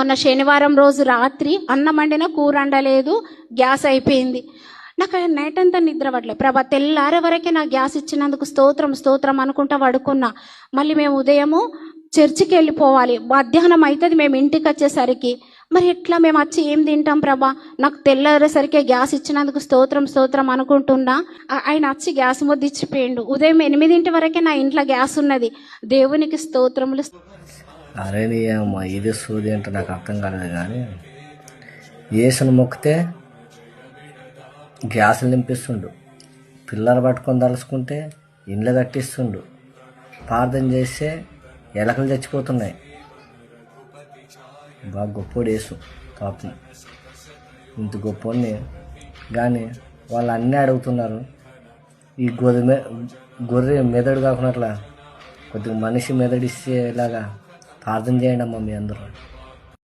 మొన్న శనివారం రోజు రాత్రి అన్నం వండిన కూర వండలేదు గ్యాస్ అయిపోయింది. నాకు ఆయన నైట్ అంతా నిద్ర పడలేదు ప్రభా తెల్లారే వరకే నాకు గ్యాస్ ఇచ్చినందుకు స్తోత్రం స్తోత్రం అనుకుంటా పడుకున్నా. మళ్ళీ మేము ఉదయము చర్చికి వెళ్ళిపోవాలి. మధ్యాహ్నం అవుతుంది మేము ఇంటికి వచ్చేసరికి. మరి ఎట్లా మేము వచ్చి ఏం తింటాం ప్రభా? నాకు తెల్లారేసరికి గ్యాస్ ఇచ్చినందుకు స్తోత్రం స్తోత్రం అనుకుంటున్నా. ఆయన వచ్చి గ్యాస్ ముద్ద ఇచ్చిపోయిండు ఉదయం ఎనిమిదింటి వరకే నా ఇంట్లో గ్యాస్ ఉన్నది. దేవునికి స్తోత్రములు. అరే నీ అమ్మ ఇది సూది అంటే నాకు అర్థం కాలేదు కానీ ఏసును మొక్కితే గ్యాసులు నింపిస్తుండు. పిల్లలు పట్టుకొని తలుసుకుంటే ఇండ్లు కట్టిస్తుండు. ప్రార్థన చేస్తే ఎలకలు చచ్చిపోతున్నాయి బాగా గొప్పోడు వేసు పాపం ఇంత గొప్పోడిని. కానీ వాళ్ళు అన్నీ అడుగుతున్నారు. ఈ గొర్రె గొర్రె మెదడు కాకుండా కొద్దిగా మనిషి మెదడిస్తే ఇలాగా ప్రార్థన చేయండి అమ్మా మీ అందరూ.